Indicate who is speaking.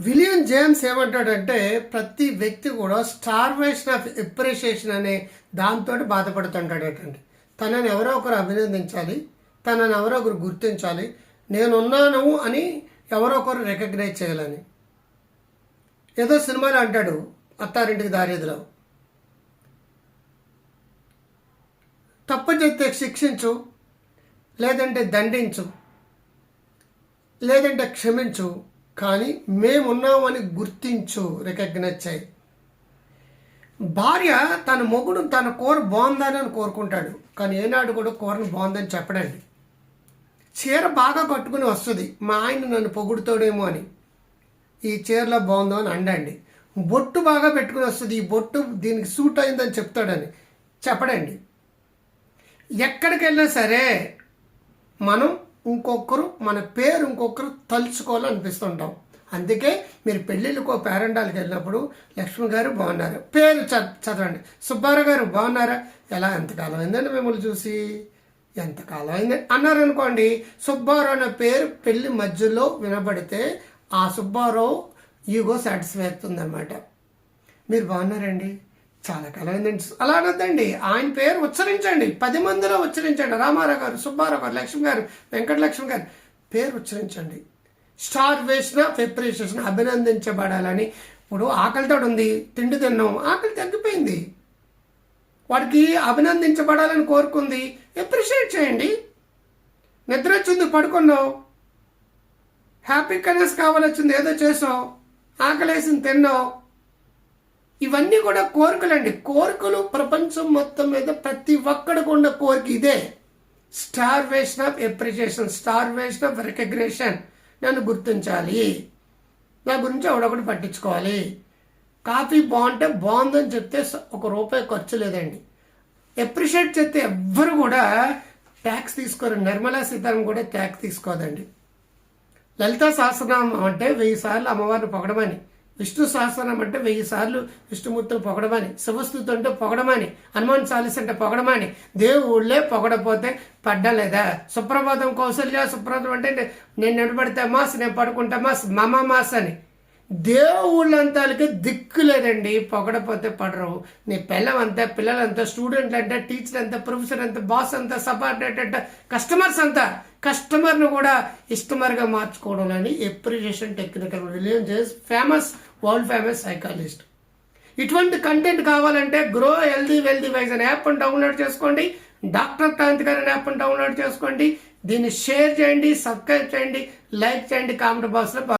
Speaker 1: William James ఏమంటాడంటే ప్రతి వ్యక్తి కూడా స్టార్వేషన్ ఆఫ్ ఎప్రిషియేషన్ అనే దాంతో బాధపడుతుంటాడటండి. తనని ఎవరో ఒకరు అభినందించాలి తనని ఎవరో ఒకరు గుర్తించాలి నేనున్నాను అని ఎవరో ఒకరు రికగ్నైజ్ చేయాలని. ఏదో సినిమాలు అంటాడు అత్తారింటికి దారేదిలో. తప్పు చేస్తే శిక్షించు లేదంటే దండించు లేదంటే క్షమించు కానీ మేమున్నామని గుర్తించు రికగ్నైజ్ చేయి. భార్య తన మొగుడు తన కూర బాగుందని అని కోరుకుంటాడు. కానీ ఏనాడు కూడా కూరను బాగుందని చెప్పడండి. చీర బాగా కట్టుకుని వస్తుంది. మా ఆయన నన్ను పొగుడుతాడేమో అని. ఈ చీరలో బాగుందో అని అండండి. బొట్టు బాగా పెట్టుకుని వస్తుంది. ఈ బొట్టు దీనికి సూట్ అయిందని చెప్తాడని చెప్పడండి. ఎక్కడికి వెళ్ళినా సరే మనం ఇంకొకరు మన పేరు ఇంకొకరు తలుచుకోవాలనిపిస్తుంటాం. అందుకే మీరు పెళ్ళిళ్ళకో పేరండాలకు వెళ్ళినప్పుడు లక్ష్మి గారు బాగున్నారు. పేరు చ- చదవండి. సుబ్బారావు గారు బాగున్నారా? ఎలా? ఎంతకాలం అయిందండి మిమ్మల్ని చూసి? ఎంతకాలం అయింది? అన్నారు అనుకోండి సుబ్బారావు అనే పేరు పెళ్ళి మధ్యలో వినబడితే ఆ సుబ్బారావు ఈగో సాటిస్ఫై అవుతుందన్నమాట. మీరు బాగున్నారండి? చాలా కళ అలా అనద్దండి. ఆయన పేరు ఉచ్చరించండి. పది మందిలో ఉచ్చరించండి. రామారావు గారు సుబ్బారావు గారు లక్ష్మి గారు వెంకటలక్ష్మి గారు. పేరు ఉచ్చరించండి. స్టార్ వేసిన ప్రిపరేషన్ అభినందించబడాలని ఇప్పుడు ఆకలితో ఉంది తిండి తిన్నాం. ఆకలి తగ్గిపోయింది. వాడికి అభినందించబడాలని కోరుకుంది. అప్రిషియేట్ చేయండి. నిద్ర వచ్చింది పడుకున్నావు హ్యాపీ కనెస్ కావాలొచ్చింది ఏదో చేసావు ఆకలేసింది తిన్నావు ఇవన్నీ కూడా కోరికలండి. కోరికలు ప్రపంచం మొత్తం మీద ప్రతి ఒక్కడికి ఉన్న కోరిక ఇదే. Starvation of appreciation starvation of recognition నన్ను గుర్తించాలి. నా గురించి ఎవడొకటి పట్టించుకోవాలి. కాఫీ బాగుంటే బాగుందని చెప్తే ఒక రూపాయి ఖర్చు లేదండి. ఎప్రిషియేట్ చేస్తే ఎవ్వరు కూడా ట్యాక్స్ తీసుకోరు. నిర్మలా సీతారామన్ కూడా ట్యాక్స్ తీసుకోదండి. లలిత సహస్రనామం అంటే వెయ్యి సార్లు అమ్మవారిని పొగడమని. విష్ణు సహస్రనామం అంటే వెయ్యి సార్లు విష్ణుమూర్తులు పొగడమని శివస్థుతి అంటే పొగడమని హనుమాన్ చాలీస్ అంటే పొగడమని. దేవుళ్ళే పొగడపోతే పడ్డలేదా? సుప్రభాతం కౌశల్య సుప్రభాతం అంటే నేను నిలబడితే మాస్ నేను పడుకుంటా మాస్ మమ మాస్ అని. దేవుళ్ళంతాలకి దిక్కు లేదండి పొగడపోతే పడరు. నీ పిల్లం అంతా పిల్లలంతా స్టూడెంట్లు అంటే టీచర్ అంతా ప్రొఫెసర్ అంతా బాస్ అంతా సబార్డినేట్ అంతా కస్టమర్స్ అంతా. కస్టమర్ను కూడా ఇష్టమర్గా మార్చుకోవడం అని appreciation technical release famous world famous psychologist ఇటువంటి కంటెంట్ కావాలంటే గ్రో హెల్దీ వెల్దీ వైజ్ అనే యాప్ డౌన్లోడ్ చేసుకోండి. డాక్టర్ క్రాంతి గారి యాప్ డౌన్లోడ్ చేసుకోండి. దీన్ని షేర్ చేయండి సబ్స్క్రైబ్ చేయండి లైక్ చేయండి కామెంట్ బాక్స్లో